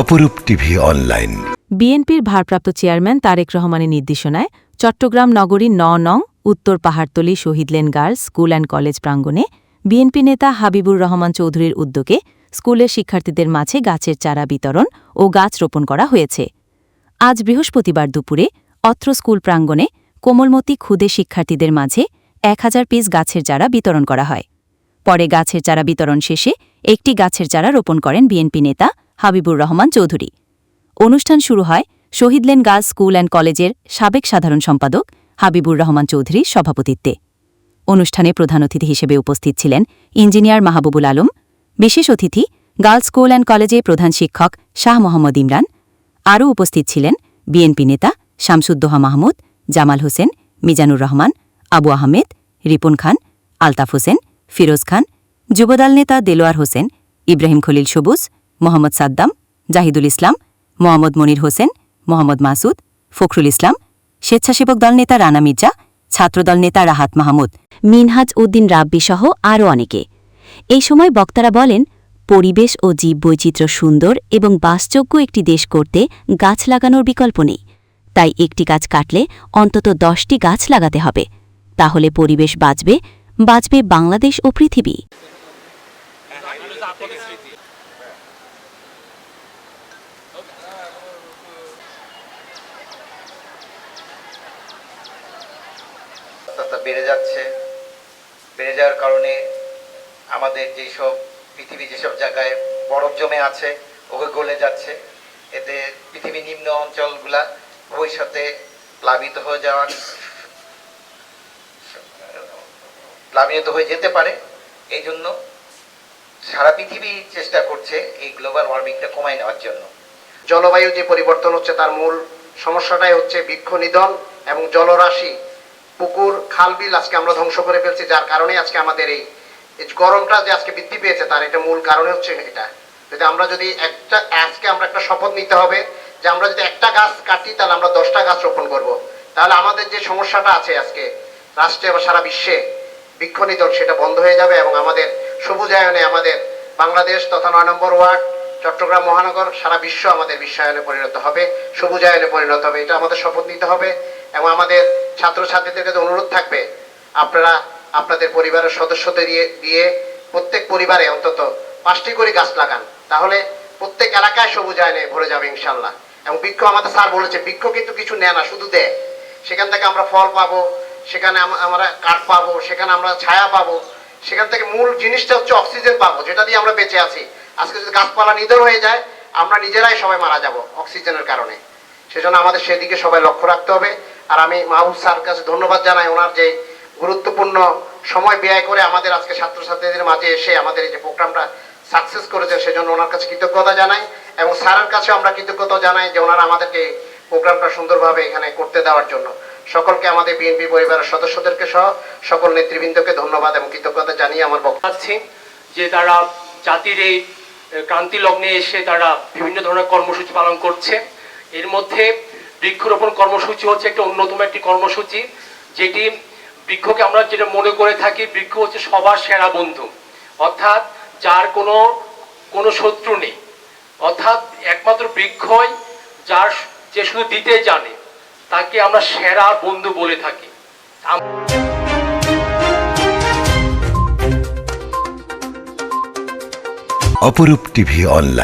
অপরূপ TV online. বিএনপির ভারপ্রাপ্ত চেয়ারম্যান তারেক রহমানের নির্দেশনায় চট্টগ্রাম নগরীর ন নং উত্তর Pahartali Shahid lane girls school and college প্রাঙ্গণে বিএনপি নেতা হাবিবুর রহমান চৌধুরীর উদ্যোগে স্কুলের শিক্ষার্থীদের মাঝে গাছের চারা বিতরণ ও গাছ রোপণ করা হয়েছে। আজ বৃহস্পতিবার দুপুরে অত্র স্কুল প্রাঙ্গণে কোমলমতি ক্ষুদে শিক্ষার্থীদের মাঝে এক হাজার পিস গাছের চারা বিতরণ করা হয়। পরে গাছের চারা বিতরণ শেষে একটি গাছের চারা রোপণ করেন বিএনপি নেতা হাবিবুর রহমান চৌধুরী। অনুষ্ঠান শুরু হয় Shahid lane girls school and কলেজের সাবেক সাধারণ সম্পাদক হাবিবুর রহমান চৌধুরীর সভাপতিত্বে। অনুষ্ঠানে প্রধান অতিথি হিসেবে উপস্থিত ছিলেন ইঞ্জিনিয়ার মাহবুবুল আলম, বিশেষ অতিথি গার্লস স্কুল অ্যান্ড কলেজে প্রধান শিক্ষক শাহ মোহাম্মদ ইমরান, আরও উপস্থিত ছিলেন বিএনপি নেতা শামসুদ্দোহা মাহমুদ, জামাল হোসেন, মিজানুর রহমান আবু আহমেদ, রিপন খান, আলতাফ হোসেন, ফিরোজ খান, যুবদল নেতা দেলোয়ার হোসেন, ইব্রাহিম খলিল সবুজ, মোহাম্মদ সাদ্দাম, জাহিদুল ইসলাম, মোহাম্মদ মনির হোসেন, মোহাম্মদ মাসুদ, ফখরুল ইসলাম, স্বেচ্ছাসেবক দল নেতা রানা মির্জা, ছাত্রদল নেতা রাহাত মাহমুদ, মিনহাজ উদ্দিন রাব্বি সহ আরও অনেকে। এই সময় বক্তারা বলেন, পরিবেশ ও জীববৈচিত্র্য সুন্দর এবং বাসযোগ্য একটি দেশ করতে গাছ লাগানোর বিকল্প নেই। তাই একটি গাছ কাটলে অন্তত দশটি গাছ লাগাতে হবে। তাহলে পরিবেশ বাঁচবে বাঁচবে বাংলাদেশ ও পৃথিবী। বেড়ে যাচ্ছে। বেড়ে যাওয়ার কারণে আমাদের যেসব পৃথিবী যেসব জায়গায় বরফ জমে আছে ওকে গলে যাচ্ছে। এতে পৃথিবী নিম্ন অঞ্চলগুলা ভবিষ্যতে প্লাবিত হয়ে যাওয়ার প্লাবিত হয়ে যেতে পারে। এই জন্য সারা পৃথিবী চেষ্টা করছে এই গ্লোবাল ওয়ার্মিংটা কমায় নেওয়ার জন্য। জলবায়ু যে পরিবর্তন হচ্ছে তার মূল সমস্যাটাই হচ্ছে বৃক্ষ নিধন এবং জলরাশি। পুকুর, খাল, বিল আজকে আমরা ধ্বংস করে ফেলছি, যার কারণে আজকে আমাদের এই গরমটা যে আজকে বৃদ্ধি পেয়েছে তার এটা মূল কারণে হচ্ছে এটা। যদি আমরা যদি একটা আজকে আমরা একটা শপথ নিতে হবে যে আমরা যদি একটা গাছ কাটি তাহলে আমরা দশটা গাছ রোপণ করব। তাহলে আমাদের যে সমস্যাটা আছে আজকে রাষ্ট্রে বা সারা বিশ্বে বৃক্ষ সেটা বন্ধ হয়ে যাবে এবং আমাদের সবুজায়নে আমাদের বাংলাদেশ তথা নয় নম্বর ওয়ার্ড, চট্টগ্রাম মহানগর, সারা বিশ্ব আমাদের বিশ্বায়নে পরিণত হবে সবুজায়নে পরিণত হবে, এটা আমাদের শপথ নিতে হবে এবং আমাদের ছাত্রছাত্রীদের কাছে অনুরোধ থাকবে, আপনারা আপনাদের পরিবারের সদস্যদের দিয়ে প্রত্যেক পরিবারে অন্তত পাঁচটি করে গাছ লাগান, তাহলে প্রত্যেক এলাকায় সবুজায়নে ভরে যাবে ইনশাল্লাহ। এবং বৃক্ষ আমাদের স্যার বলেছে, বৃক্ষ কিন্তু কিছু নেয় না, শুধু দেয়। সেখান থেকে আমরা ফল পাবো সেখানে আমরা কাঠ পাবো, সেখানে আমরা ছায়া পাবো, সেখান থেকে মূল জিনিসটা হচ্ছে অক্সিজেন পাবো, যেটা দিয়ে আমরা বেঁচে আছি। আজকে যদি গাছপালা নিধন হয়ে যায়, আমরা নিজেরাই সবাই মারা যাব অক্সিজেনের কারণে। সেজন্য আমাদের সেদিকে সবাই লক্ষ্য রাখতে হবে। আর আমি মাহবুব স্যার কাছে ধন্যবাদ জানাই ওনার যে গুরুত্বপূর্ণ সময় ব্যয় করে আমাদের আজকে ছাত্রছাত্রীদের মাঝে এসে আমাদের এই যে প্রোগ্রামটা সাকসেস করেছে সেজন্য ওনার কাছে কৃতজ্ঞতা জানাই এবং স্যারের কাছেও আমরা কৃতজ্ঞতা জানাই যে ওনারা আমাদেরকে প্রোগ্রামটা সুন্দরভাবে এখানে করতে দেওয়ার জন্য। সকলকে আমাদের বিএনপি পরিবারের সদস্যদেরকে সহ সকল নেতৃবৃন্দকে ধন্যবাদ এবং কৃতজ্ঞতা জানিয়ে আমার বক্তব্য পাচ্ছি যে তারা জাতির এই ক্রান্তি লগ্নে এসে তারা বিভিন্ন ধরনের কর্মসূচি পালন করছে। এর মধ্যে বৃক্ষরোপণ কর্মসূচি হচ্ছে একটা অন্যতম একটি কর্মসূচি, যেটি বৃক্ষকে আমরা যেটা মনে করে থাকি, বৃক্ষ হচ্ছে সবার সেরা বন্ধু। অর্থাৎ যার কোনো কোনো শত্রু নেই। অর্থাৎ একমাত্র বৃক্ষই যার, যে শুধু দিতে জানে তাকে আমরা সেরা বন্ধু বলে থাকি। অপরূপ টিভি অনলাইন।